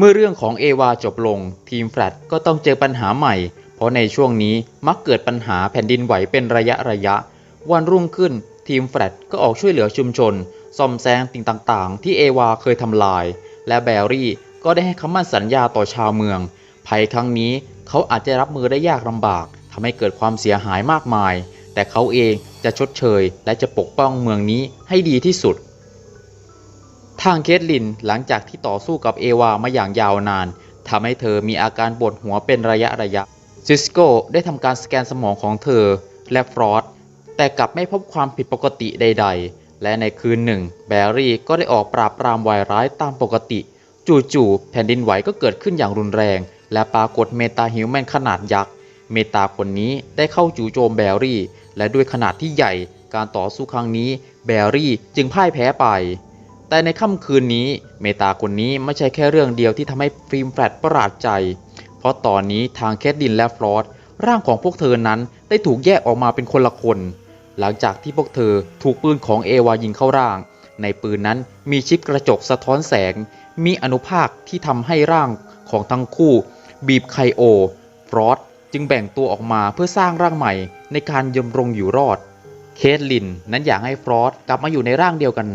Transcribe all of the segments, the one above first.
เมื่อเรื่องของเอวาจบลง ทีมแฟลตก็ต้องเจอปัญหาใหม่ เพราะในช่วงนี้มักเกิดปัญหาแผ่นดินไหวเป็นระยะระยะ วันรุ่งขึ้น ทีมแฟลตก็ออกช่วยเหลือชุมชนซ่อมแซมสิ่งต่างๆ ที่เอวาเคยทำลาย และแบรี่ก็ได้ให้คำมั่นสัญญาต่อชาวเมือง ภัยครั้งนี้เขาอาจจะรับมือได้ยากลำบากทำให้เกิดความเสียหายมากมาย แต่เขาเองจะชดเชย และจะปกป้องเมืองนี้ให้ดีที่สุด ทางเคทลินหลังจากที่ต่อสู้กับเอวามาอย่างยาวนานทำให้เธอมีอาการปวดหัวเป็นระยะระยะ ซิสโกได้ทำการสแกนสมองของเธอและฟรอสแต่กลับไม่พบความผิดปกติใด ๆ และในคืนหนึ่ง แบรี่ก็ได้ออกปราบปรามวายร้ายตามปกติ จู่ๆแผ่นดินไหวก็เกิดขึ้นอย่างรุนแรง และปรากฏเมตาฮิวแมนขนาดยักษ์ เมตาคนนี้ได้เข้าจู่โจมแบรี่ และด้วยขนาดที่ใหญ่ การต่อสู้ครั้งนี้ แบรี่จึงพ่ายแพ้ไป แต่ในค่ำคืนนี้เมตาคนนี้ไม่ใช่แค่เรื่องเดียวที่ทำให้ฟิล์มแฟลตประหลาดใจ เพราะตอนนี้ทางแคทดินและฟลอสร่างของพวกเธอนั้นได้ถูกแยกออกมาเป็นคนละคน หลังจากที่พวกเธอถูกปืนของเอวายิงเข้าร่าง ในปืนนั้นมีชิปกระจกสะท้อนแสง มีอนุภาคที่ทำให้ร่างของทั้งคู่ บีบไคโอฟรอสจึงแบ่งตัวออกมาเพื่อสร้างร่างใหม่ในการยำรงอยู่รอด เคทลินนั้นอยากให้ฟรอสกลับมาอยู่ในร่างเดียวกัน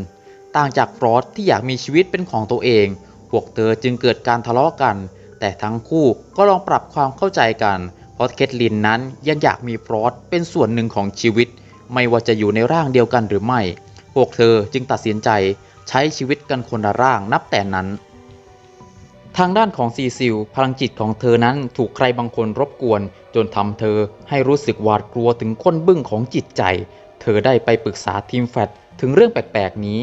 ต่างจากฟรอสที่อยากมีชีวิตเป็นของตัวเอง พวกเธอจึงเกิดการทะเลาะกัน แต่ทั้งคู่ก็ลองปรับความเข้าใจกัน เพราะเคทลินนั้นยังอยากมีฟรอสเป็นส่วนหนึ่งของชีวิต ไม่ว่าจะอยู่ในร่างเดียวกันหรือไม่ พวกเธอจึงตัดสินใจใช้ชีวิตกันคนละร่างนับแต่นั้น ทางด้านของซีซิล พลังจิตของเธอนั้นถูกใครบางคนรบกวน จนทำเธอให้รู้สึกหวาดกลัวถึงก้นบึ้งของจิตใจ เธอได้ไปปรึกษาทีมแฟตถึงเรื่องแปลกๆนี้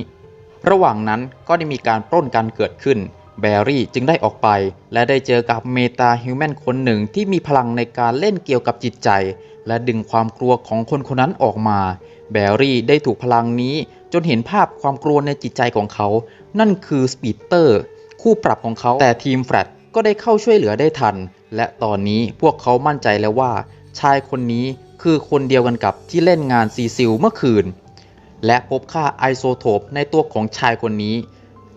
ระหว่างนั้นก็ได้มีการปล้นกันเกิดขึ้น แบรี่จึงได้ออกไป และได้เจอกับเมตาฮิวแมนคนหนึ่งที่มีพลังในการเล่นเกี่ยวกับจิตใจ และดึงความกลัวของคนคนนั้นออกมา แบรี่ได้ถูกพลังนี้จนเห็นภาพความกลัวในจิตใจของเขา นั่นคือสปีดเตอร์คู่ปรับของเขา แต่ทีมแฟลตก็ได้เข้าช่วยเหลือได้ทัน และตอนนี้พวกเขามั่นใจแล้วว่า ชายคนนี้คือคนเดียวกันกับที่เล่นงานซีซิลเมื่อคืน และพบค่าไอโซโทปในตัวของชายคนนี้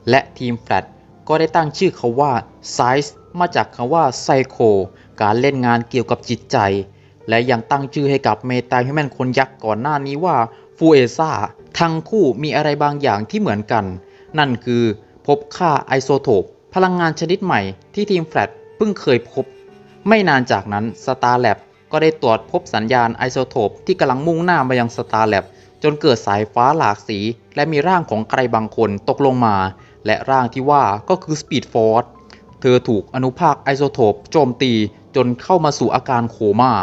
และทีมแฟลตก็ได้ตั้งชื่อเขาว่าไซส์มาจากคำว่าไซโคการเล่นงานเกี่ยวกับจิตใจ และยังตั้งชื่อให้กับเมตาฮิวแมนคนยักษ์ก่อนหน้านี้ว่าฟูเอซ่าทั้งคู่มีอะไรบางอย่างที่เหมือนกัน นั่นคือพบค่าไอโซโทปพลังงานชนิดใหม่ที่ทีมแฟลตเพิ่งเคยพบ ไม่นานจากนั้น Star Lab ก็ได้ตรวจพบสัญญาณไอโซโทปที่กำลังมุ่งหน้ามายัง Star Lab จนเกิดสายฟ้าหลากสี และมีร่างของใครบางคนตกลงมา และร่างที่ว่าก็คือ Speed Force เธอถูกอนุภาคไอโซโทปโจมตีจนเข้ามาสู่อาการโคม่า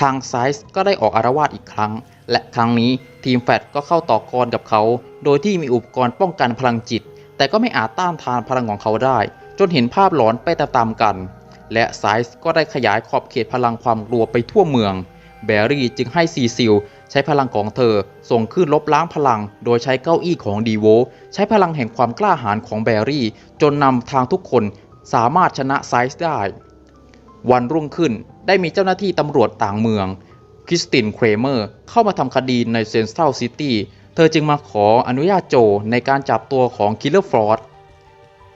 ทางไซส์ก็ได้ออกอารวาสอีกครั้ง และครั้งนี้ทีมแฟตก็เข้าต่อกรกับเขา โดยที่มีอุปกรณ์ป้องกันพลังจิต แต่ก็ไม่อาจต้านทานพลังของเขาได้ จนเห็นภาพหลอนไปตามๆกัน และไซส์ก็ได้ขยายขอบเขตพลังความกลัวไปทั่วเมือง แบรี่จึงให้ซีซิล ใช้พลังของเธอส่งขึ้นลบล้างพลัง โดยใช้เก้าอี้ของดีโว ใช้พลังแห่งความกล้าหาญของแบรี่ จนนำทางทุกคนสามารถชนะไซส์ได้ วันรุ่งขึ้นได้มีเจ้าหน้าที่ตำรวจต่างเมือง คริสตินเครเมอร์เข้ามาทำคดีในเซน t ัลซิตี้ เธอจึงมาขออนุญาตโจในการจับตัวของคิลเลอร์ฟรอด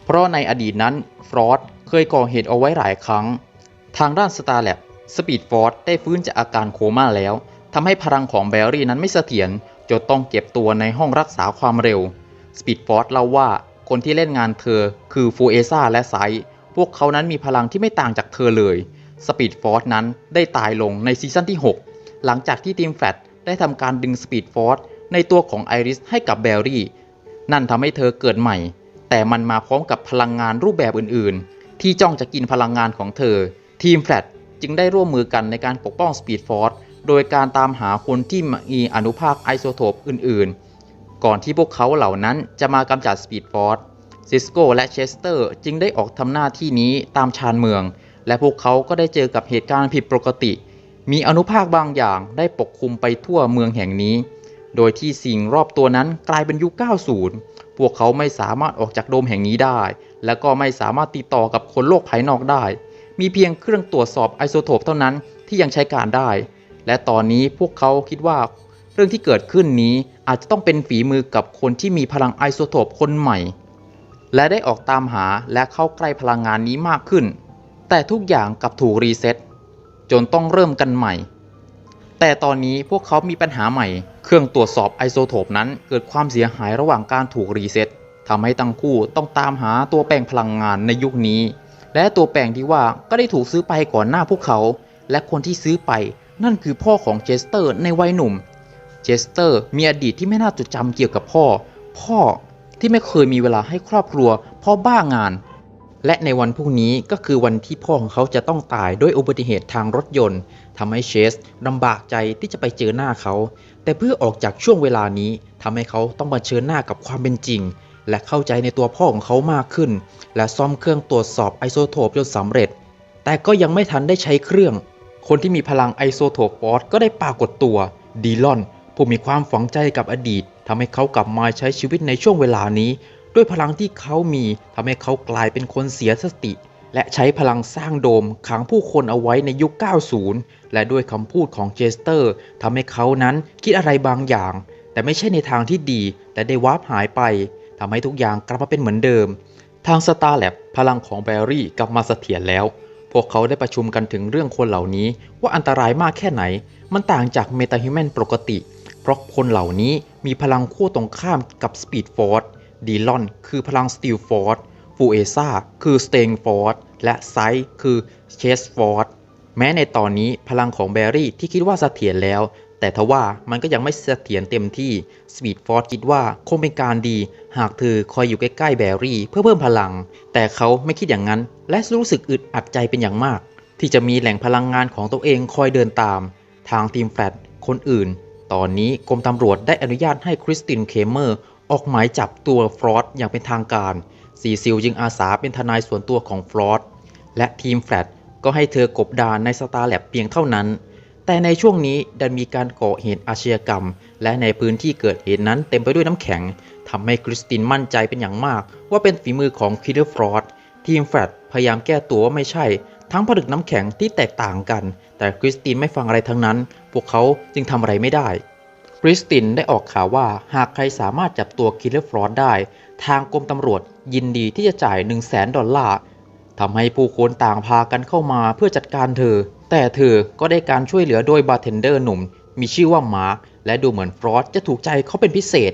เพราะในอดีตนั้นฟรอดเคยก่อเหตุเอาไว้หลายครั้ง ทางด้านสตาร์แลบสปีดฟอร์ดได้ฟื้นจากอาการโคม่าแล้ว ทำให้พลังของแบรี่นั้นไม่เสถียรจนต้องเก็บตัวในห้องรักษาความเร็วสปีดฟอร์ดเล่าว่าคนที่เล่นงานเธอคือฟูเอซ่าและไซส์พวกเขานั้นมีพลังที่ไม่ต่างจากเธอเลยสปีดฟอร์ดนั้นได้ตายลงในซีซั่นที่ 6 หลังจากที่ทีมแฟลตได้ทำการดึงสปีดฟอร์ดในตัวของไอริสให้กับแบรี่ นั่นทำให้เธอเกิดใหม่ แต่มันมาพร้อมกับพลังงานรูปแบบอื่นๆ ที่จ้องจะกินพลังงานของเธอ ทีมแฟลตจึงได้ร่วมมือกันในการปกป้องสปีดฟอร์ด โดยการตามหาคนที่มีอนุภาคไอโซโทปอื่นๆ ก่อนที่พวกเขาเหล่านั้นจะมากำจัดสปีดฟอร์ดซิสโกและเชสเตอร์จึงได้ออกทำหน้าที่นี้ตามชานเมือง และพวกเขาก็ได้เจอกับเหตุการณ์ผิดปกติ มีอนุภาคบางอย่างได้ปกคลุมไปทั่วเมืองแห่งนี้ โดยที่สิ่งรอบตัวนั้นกลายเป็นยุค 90 พวกเขาไม่สามารถออกจากโดมแห่งนี้ได้ และก็ไม่สามารถติดต่อกับคนโลกภายนอกได้ มีเพียงเครื่องตรวจสอบไอโซโทปเท่านั้นที่ยังใช้การได้ และตอนนี้พวกเขาคิดว่าเรื่องที่เกิดขึ้นนี้อาจจะต้องเป็นฝีมือกับคนที่มีพลังไอโซโทปคนใหม่ และได้ออกตามหาและเข้าใกล้พลังงานนี้มากขึ้น แต่ทุกอย่างกลับถูกรีเซ็ตจนต้องเริ่มกันใหม่ แต่ตอนนี้พวกเขามีปัญหาใหม่ เครื่องตรวจสอบไอโซโทปนั้นเกิดความเสียหายระหว่างการถูกรีเซ็ตทำให้ทั้งคู่ต้องตามหาตัวแปลงพลังงานในยุคนี้ และตัวแปลงที่ว่าก็ได้ถูกซื้อไปก่อนหน้าพวกเขา และคนที่ซื้อไป นั่นคือพ่อของเจสเตอร์ในวัยหนุ่ม เจสเตอร์มีอดีตที่ไม่น่าจดจำเกี่ยวกับพ่อ พ่อที่ไม่เคยมีเวลาให้ครอบครัวเพ่อบ้างาน และในวันพรุ่งนี้ก็คือวันที่พ่อของเขาจะต้องตายด้วยอุบัติเหตุทางรถยนต์ทำให้เชสลำบากใจที่จะไปเจอหน้าเขา แต่เพื่อออกจากช่วงเวลานี้ทำให้เขาต้องมาเชิญหน้ากับความเป็นจริง และเข้าใจในตัวพ่อของเขามากขึ้น และซ่อมเครื่องตรวจสอบไอโซโทปจนสำเร็จ แต่ก็ยังไม่ทันได้ใช้เครื่อง คนที่มีพลังไอโซโทปฟอสก็ได้ปรากฏตัว ดีลอน ผู้มีความฝังใจกับอดีตทำให้เขากลับมาใช้ชีวิตในช่วงเวลานี้ ด้วยพลังที่เขามีทำให้เขากลายเป็นคนเสียสติ และใช้พลังสร้างโดมขังผู้คนเอาไว้ในยุค 90 และด้วยคำพูดของเจสเตอร์ทำให้เขานั้นคิดอะไรบางอย่าง แต่ไม่ใช่ในทางที่ดี แต่ได้วาร์ปหายไปทำให้ทุกอย่างกลับมาเป็นเหมือนเดิม ทางสตาร์แลบพลังของแบรี่กลับมาเสถียรแล้ว พวกเขาได้ประชุมกันถึงเรื่องคนเหล่านี้ว่าอันตรายมากแค่ไหน มันต่างจากเมตาฮิวแมนปกติ เพราะคนเหล่านี้มีพลังคู่ตรงข้ามกับสปีดฟอร์ดดีลอนคือพลังสตีลฟอร์ดฟูเอซ่าคือสเตงฟอร์ดและไซคือเชสฟอร์ดแม้ในตอนนี้พลังของแบรี่ที่คิดว่าเสถียรแล้ว แต่ทว่ามันก็ยังไม่เสถียรเต็มที่สปีดฟอร์ e คิดว่าคงเป็นการดี หากเธอคอยอยู่ใกล้ๆแบรี่ เพื่อเพิ่มพลัง แต่เขาไม่คิดอย่างนั้น และรู้สึกอึดอัดใจเป็นอย่างมาก ที่จะมีแหล่งพลังงานของตัวเองคอยเดินตาม ทางทีมแฟลตคนอื่น ตอนนี้กรมตำรวจได้อนุญาตให้คริสตินเคเมอร์ ออกหมายจับตัวฟรอสอย่างเป็นทางการซีซิลจึงอาสาเป็นทนายส่วนตัวของฟรอสและทีมแฟลตก็ให้เธอกบดานในสตาร์แลบเพียงเท่านั้น แต่ในช่วงนี้ดันมีการก่อเหตุอาชญากรรม และในพื้นที่เกิดเหตุนั้นเต็มไปด้วยน้ำแข็งทำให้คริสตินมั่นใจเป็นอย่างมาก ว่าเป็นฝีมือของคิดเดอร์ฟรอสทีมแฟลตพยายามแก้ตัวว่าไม่ใช่ ทั้งผลึกน้ำแข็งที่แตกต่างกัน แต่คริสตินไม่ฟังอะไรทั้งนั้น พวกเขาจึงทำอะไรไม่ได้คริสตินได้ออกข่าวว่าหากใครสามารถจับตัวคิเลอร์ฟรอสได้ ทางกรมตำรวจยินดีที่จะจ่าย 1 0 0 0 0แสนดอลลาร์ทำให้ผู้คนต่างพากันเข้ามาเพื่อจัดการเธอ แต่เธอก็ได้การช่วยเหลือโดยบาร์เทนเดอร์หนุ่ม มีชื่อว่ามาร์คและดูเหมือนฟรอสจะถูกใจเขาเป็นพิเศษ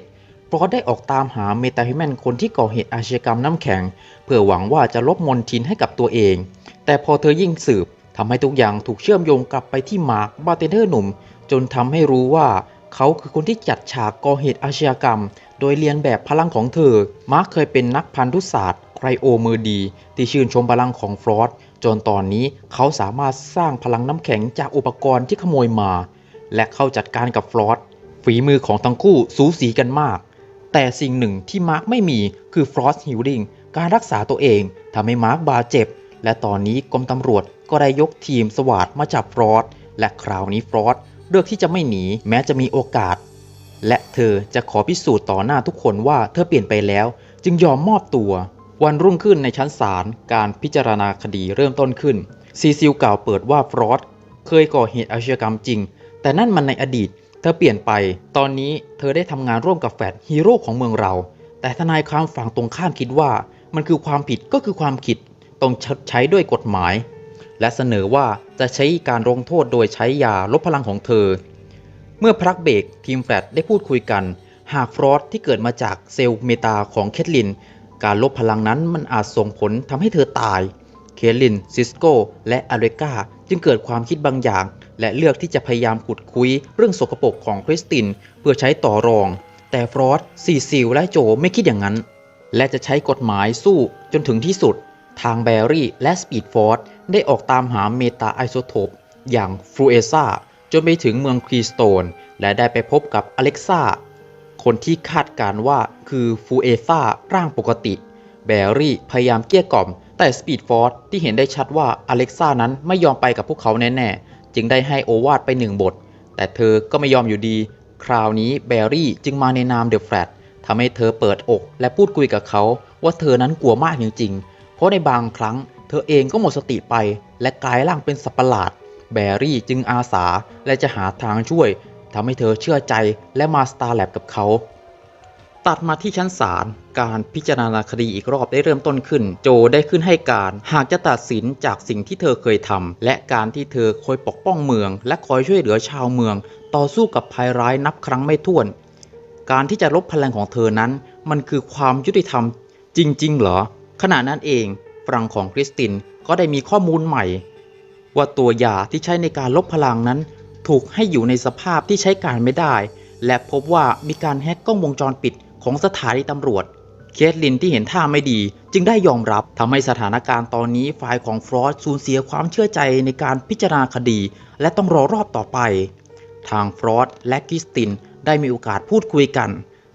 ฟรอสได้ออกตามหาเมตาฮิแมนคนที่ก่อเหตุอาชญากรรมน้ำแข็ง เพื่อหวังว่าจะลบมนทินให้กับตัวเอง แต่พอเธอยิ่งสืบทำให้ทุกอย่างถูกเชื่อมโยงกลับไปที่มาร์คบาร์เทนเดอร์หนุ่ม จนทำให้รู้ว่าเขาคือคนที่จัดฉากก่อเหตุอาชญากรรม โดยเรียนแบบพลังของเธอ มาร์คเคยเป็นนักพันธุศาสตร์ไครโอมือดี ที่ชื่นชมพลังของฟรอส จนตอนนี้เขาสามารถสร้างพลังน้ำแข็งจากอุปกรณ์ที่ขโมยมา และเข้าจัดการกับฟรอสฝีมือของทั้งคู่สูสีกันมาก แต่สิ่งหนึ่งที่มาร์คไม่มีคือฟรอสฮิลลิ่งการรักษาตัวเองทำให้มาร์คบาดเจ็บ และตอนนี้กรมตำรวจก็ได้ยกทีมสวาดมาจับฟรอสและคราวนี้ฟรอสเลือกที่จะไม่หนีแม้จะมีโอกาส และเธอจะขอพิสูจน์ต่อหน้าทุกคนว่าเธอเปลี่ยนไปแล้ว จึงยอมมอบตัว วันรุ่งขึ้นในชั้นศาลการพิจารณาคดีเริ่มต้นขึ้น ซีซิลกล่าวเปิดว่าฟรอสเคยก่อเหตุอาชญากรรมจริง แต่นั่นมันในอดีต เธอเปลี่ยนไป ตอนนี้เธอได้ทำงานร่วมกับแฟดฮีโร่ของเมืองเรา แต่ทนายความฝั่งตรงข้ามคิดว่า มันคือความผิดก็คือความผิดต้องชดใช้ด้วยกฎหมาย และเสนอว่าจะใช้การลงโทษโดยใช้ยาลบพลังของเธอ เมื่อพรักเบรกทีมแฟลตได้พูดคุยกัน หากฟรอสที่เกิดมาจากเซลล์เมตาของเคทลิน การลบพลังนั้นมันอาจส่งผลทำให้เธอตาย เคลิน ซิสโกและอเลกาจึงเกิดความคิดบางอย่าง และเลือกที่จะพยายามขุดคุยเรื่องสกปรกของคริสติน เพื่อใช้ต่อรอง แต่ฟรอสซีซิลและโจไม่คิดอย่างนั้น และจะใช้กฎหมายสู้จนถึงที่สุด ทางแบรี่และสปีดฟอร์ดได้ออกตามหาเมตาไอโซโทปอย่างฟลูเอซ่าจนไปถึงเมืองครีสโตน และได้ไปพบกับอเล็กซ่า คนที่คาดการว่าคือฟูเอซ่าร่างปกติ แบรี่พยายามเกลี้ยกล่อม แต่สปีดฟอร์ดที่เห็นได้ชัดว่าอเล็กซ่านั้นไม่ยอมไปกับพวกเขาแน่ๆ จึงได้ให้โอวาดไปหนึ่งบท แต่เธอก็ไม่ยอมอยู่ดี คราวนี้แบรี่จึงมาในนามเดอะแฟลตทำให้เธอเปิดอกและพูดคุยกับเขา ว่าเธอนั้นกลัวมากจริงๆ เพราะในบางครั้งเธอเองก็หมดสติไป และกลายร่างเป็นสัตว์ประหลาด แบรี่จึงอาสาและจะหาทางช่วย ทำให้เธอเชื่อใจและมาสตาร์แลบกับเขา ตัดมาที่ชั้นศาลการพิจารณาคดีอีกรอบได้เริ่มต้นขึ้น โจได้ขึ้นให้การ หากจะตัดสินจากสิ่งที่เธอเคยทำและการที่เธอคอยปกป้องเมือง และคอยช่วยเหลือชาวเมือง ต่อสู้กับภัยร้ายนับครั้งไม่ถ้วน การที่จะลบพลังของเธอนั้น มันคือความยุติธรรม จริง ๆ เหรอ ขณะนั้นเองฝรั่งของคริสตินก็ได้มีข้อมูลใหม่ ว่าตัวยาที่ใช้ในการลบพลังนั้น ถูกให้อยู่ในสภาพที่ใช้การไม่ได้ และพบว่ามีการแฮ็กกล้องวงจรปิดของสถานีตำรวจ เคทลินที่เห็นท่าไม่ดี จึงได้ยอมรับทำให้สถานการณ์ตอนนี้ฝ่ายของฟรอสสูญเสียความเชื่อใจในการพิจารณาคดี และต้องรอรอบต่อไป ทางฟรอสและคริสตินได้มีโอกาสพูดคุยกัน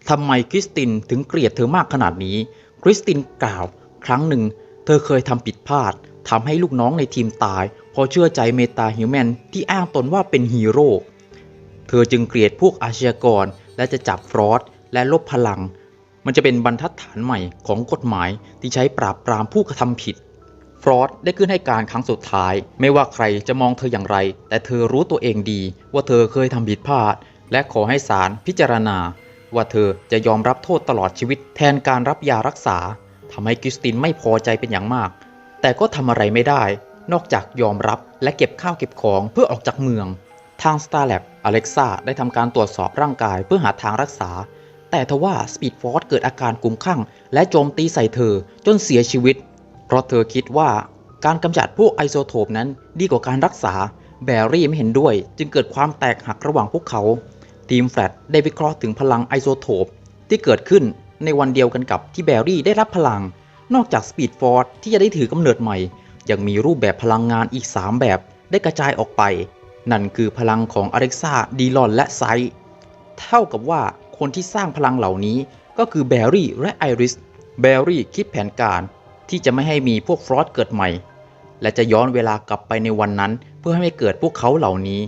ทำไมคริสตินถึงเกลียดเธอมากขนาดนี้ คริสตินกล่าว ครั้งหนึ่ง เธอเคยทำผิดพลาดทำให้ลูกน้องในทีมตาย พราะเชื่อใจเมตาฮิวแมนที่อ้างตนว่าเป็นฮีโร่เธอจึงเกลียดพวกอาชญากร และจะจับฟรอสและลบพลัง มันจะเป็นบรรทัดฐานใหม่ของกฎหมายที่ใช้ปราบปรามผู้กระทำผิด ฟรอสได้ขึ้นให้การครั้งสุดท้าย ไม่ว่าใครจะมองเธออย่างไร แต่เธอรู้ตัวเองดี ว่าเธอเคยทำผิดพลาด และขอให้ศาลพิจารณา ว่าเธอจะยอมรับโทษตลอดชีวิต แทนการรับยารักษาทำให้คริสตินไม่พอใจเป็นอย่างมาก แต่ก็ทำอะไรไม่ได้ นอกจากยอมรับและเก็บข้าวเก็บของเพื่อออกจากเมือง ทาง Starlab Alexa ได้ทำการตรวจสอบร่างกายเพื่อหาทางรักษา แต่ทว่า Speed Force เกิดอาการกลุ้มคลั่งและโจมตีใส่เธอจนเสียชีวิต เพราะเธอคิดว่าการกำจัดพวกไอโซโทปนั้นดีกว่าการรักษา แบรี่ไม่เห็นด้วย จึงเกิดความแตกหักระหว่างพวกเขา ทีมแฟลตได้วิเคราะห์ถึงพลังไอโซโทปที่เกิดขึ้นในวันเดียวกันกับที่แบรี่ได้รับพลัง นอกจาก Speed Force ที่จะได้ถือกำเนิดใหม่ ยังมีรูปแบบพลังงานอีก 3 แบบได้กระจายออกไป นั่นคือพลังของอเล็กซ่าดีลอนและไซต์เท่ากับว่าคนที่สร้างพลังเหล่านี้ก็คือแบรี่และไอริสแบรี่คิดแผนการที่จะไม่ให้มีพวกฟรอสเกิดใหม่ และจะย้อนเวลากลับไปในวันนั้น เพื่อให้ไม่เกิดพวกเขาเหล่านี้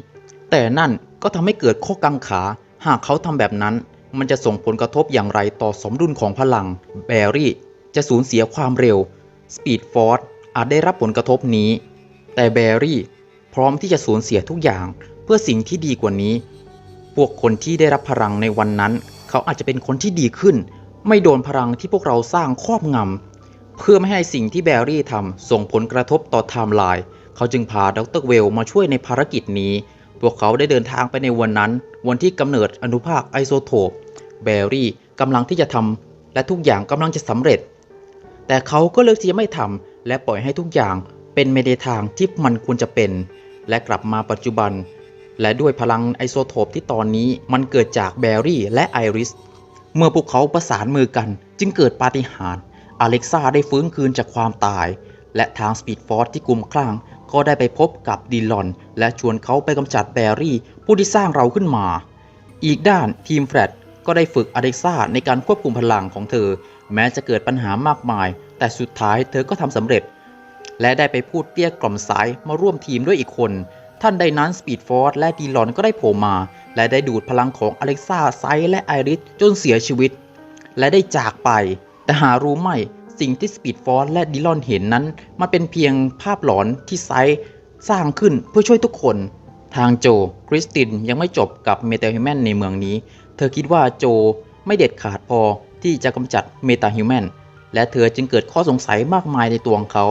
แต่นั่นก็ทำให้เกิดข้อกังขา หากเขาทำแบบนั้น มันจะส่งผลกระทบอย่างไรต่อสมดุลของพลัง แบรี่จะสูญเสียความเร็วสปีดฟอร์ อาจได้รับผลกระทบนี้ แต่แบรี่พร้อมที่จะสูญเสียทุกอย่างเพื่อสิ่งที่ดีกว่านี้ พวกคนที่ได้รับพลังในวันนั้น เขาอาจจะเป็นคนที่ดีขึ้น ไม่โดนพลังที่พวกเราสร้างครอบงำเพื่อไม่ให้สิ่งที่แบรี่ทำส่งผลกระทบต่อไทม์ไลน์เขาจึงพาดรเวลมาช่วยในภารกิจนี้ พวกเขาได้เดินทางไปในวันนั้น วันที่กำเนิดอนุภาคไอโซโทปแบรี่กำลังที่จะทำและทุกอย่างกำลังจะสำเร็จ แต่เขาก็เลือกที่จะไม่ทำ และปล่อยให้ทุกอย่างเป็นไปในทางที่มันควรจะเป็น และกลับมาปัจจุบัน และด้วยพลังไอโซโทปที่ตอนนี้มันเกิดจากแบรี่และไอริส เมื่อพวกเขาประสานมือกัน จึงเกิดปาฏิหาริย์อเล็กซ่าได้ฟื้นคืนจากความตาย และทางสปีดฟอร์สที่กลุ่มคลั่งก็ได้ไปพบกับดีลอน และชวนเขาไปกำจัดแบรี่ ผู้ที่สร้างเราขึ้นมา อีกด้านทีมแฟลตก็ได้ฝึกอเล็กซ่าในการควบคุมพลังของเธอ แม้จะเกิดปัญหามากมาย แต่สุดท้ายเธอก็ทำสำเร็จ และได้ไปพูดเกลี้ยกล่อมสายมาร่วมทีมด้วยอีกคน ท่านใดนั้นสปีดฟอร์สและดีลอนก็ได้โผล่มา และได้ดูดพลังของอเล็กซ่าไซส์และไอริสจนเสียชีวิต และได้จากไป แต่หารู้ไหมสิ่งที่สปีดฟอร์สและดิลอนเห็นนั้น มันเป็นเพียงภาพหลอนที่ไซส์สร้างขึ้นเพื่อช่วยทุกคน ทางโจคริสตินยังไม่จบกับเมตาฮิแมนในเมืองนี้ เธอคิดว่าโจไม่เด็ดขาดพอ ที่จะกำจัดเมตาฮิวแมนและเธอจึงเกิดข้อสงสัยมากมายในตัวของเขา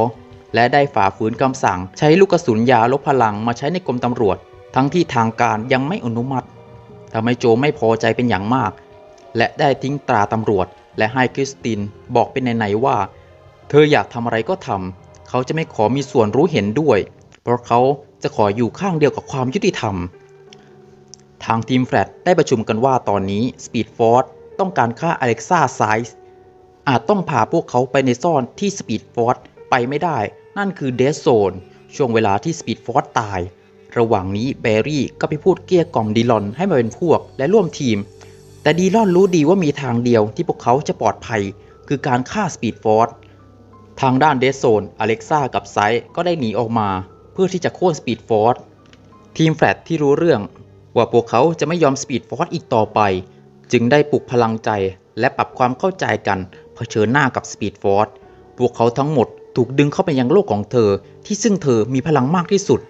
และได้ฝ่าฝืนคำสั่ง ใช้ลูกกระสุนยาลบพลังมาใช้ในกรมตำรวจ ทั้งที่ทางการยังไม่อนุมัติทำให้โจไม่พอใจเป็นอย่างมาก และได้ทิ้งตราตำรวจ และให้คริสตินบอกเป็นในๆว่า เธออยากทำอะไรก็ทำเขาจะไม่ขอมีส่วนรู้เห็นด้วย เพราะเขาจะขออยู่ข้างเดียวกับความยุติธรรม ทางทีมแฟลตได้ประชุมกันว่าตอนนี้ Speed Force ต้องการฆ่า Alexa s i z e อาจต้องพาพวกเขาไปในซ่อนที่ Speed Force ไปไม่ได้ นั่นคือ Death Zone ช่วงเวลาที่ Speed Force ตาย ระหว่างนี้แบรรี่ก็ไปพูดเกลี้ยกล่อมดีลอนให้มาเป็นพวกและร่วมทีม แต่ดีลอนรู้ดีว่ามีทางเดียวที่พวกเขาจะปลอดภัย คือการฆ่า Speed Force ทางด้านเดซโซนอเล็กซ่ากับไซส์ก็ได้หนีออกมา เพื่อที่จะโค่นสปีดฟอร์สทีมแฟลตที่รู้เรื่อง ว่าพวกเขาจะไม่ยอมสปีดฟอร์สอีกต่อไป จึงได้ปลุกพลังใจและปรับความเข้าใจกันเผชิญหน้ากับสปีดฟอร์สพวกเขาทั้งหมดถูกดึงเข้าไปยังโลกของเธอ ที่ซึ่งเธอมีพลังมากที่สุด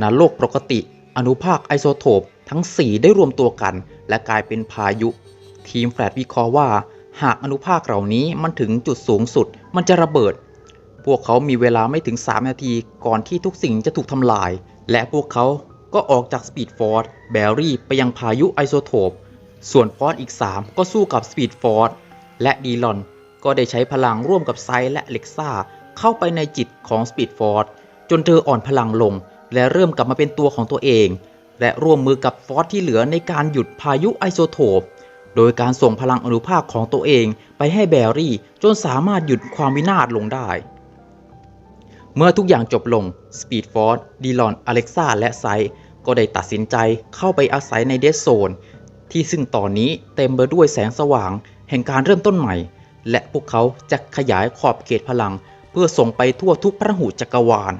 ณโลกปกติ อนุภาคไอโซโทปทั้ง 4 ได้รวมตัวกัน และกลายเป็นพายุ ทีมแฟลตวิเคราะห์ว่า หากอนุภาคเหล่านี้มันถึงจุดสูงสุด มันจะระเบิด พวกเขามีเวลาไม่ถึง 3 นาทีก่อนที่ทุกสิ่งจะถูกทำลาย และพวกเขาก็ออกจากสปีดฟอร์ดแบรี่ไปยังพายุไอโซโทป ส่วนฟอร์ดอีก 3 ก็สู้กับสปีดฟอร์ดและดีลอนก็ได้ใช้พลังร่วมกับไซและเล็กซ่าเข้าไปในจิตของสปีดฟอร์ดจนเธออ่อนพลังลง และเริ่มกลับมาเป็นตัวของตัวเอง และร่วมมือกับฟอร์ดที่เหลือในการหยุดพายุไอโซโทปโดยการส่งพลังอนุภาคของตัวเองไปให้แบรี่จนสามารถหยุดความวินาศลงได้ เมื่อทุกอย่างจบลงสปีดฟอร์ดดีลอนอเล็กซ่าและไซก็ได้ตัดสินใจเข้าไปอาศัยในเดสโซน ที่ซึ่งตอนนี้เต็มไปด้วยแสงสว่าง แห่งการเริ่มต้นใหม่ และพวกเขาจะขยายขอบเขตพลัง เพื่อส่งไปทั่วทุกพระหูจักรวาล